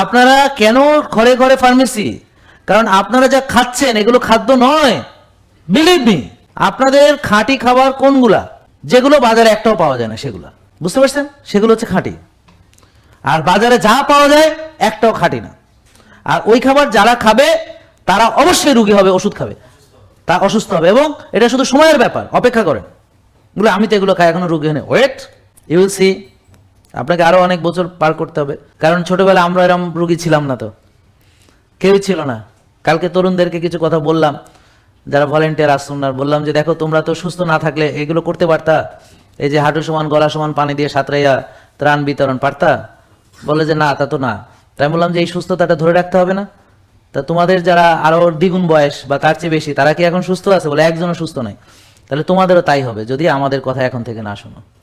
আপনারা কেন ঘরে ঘরে ফার্মেসি কারণ আপনারা যা খাচ্ছেন এগুলো খাদ্য নয়। বিলিভ মি আপনাদের খাঁটি খাবার কোনগুলা? যেগুলো বাজারে একটাও পাওয়া যায় না, সেগুলো। বুঝতে পারছেন? সেগুলো হচ্ছে খাঁটি। আর বাজারে যা পাওয়া যায়, একটাও খাঁটি না। আর ওই খাবার যারা খাবে, তারা অবশ্যই রুগী হবে, ওষুধ খাবে। তা অসুস্থ হবে। এবং এটা শুধু সময়ের ব্যাপার, অপেক্ষা করেন। আমি তো এগুলো খাই, এখনও রুগী হয়ে ওয়েট ইউ সি আপনাকে আরও অনেক বছর পার করতে হবে। কারণ ছোটবেলায় আমরা এরকম রুগী ছিলাম না তো। কেউই ছিল না। কালকে তরুণদেরকে কিছু কথা বললাম, যারা ভলেন্টিয়ার আসুন না বললাম যে, দেখো, তোমরা তো সুস্থ না থাকলে এগুলো করতে পারতা? এই যে হাঁটু সমান, গলা সমান, পানি দিয়ে সাঁতরাইয়া ত্রাণ বিতরণ পারতা? বলে যে, না, তা তো না। তাই বললাম যে, এই সুস্থতাটা ধরে রাখতে হবে না? তা তোমাদের যারা আরও দ্বিগুণ বয়স বা তার চেয়ে বেশি, তারা কি এখন সুস্থ আছে? বলে, একজনও সুস্থ নাই। তাহলে তোমাদেরও তাই হবে, যদি আমাদের কথা এখন থেকে না শোনো।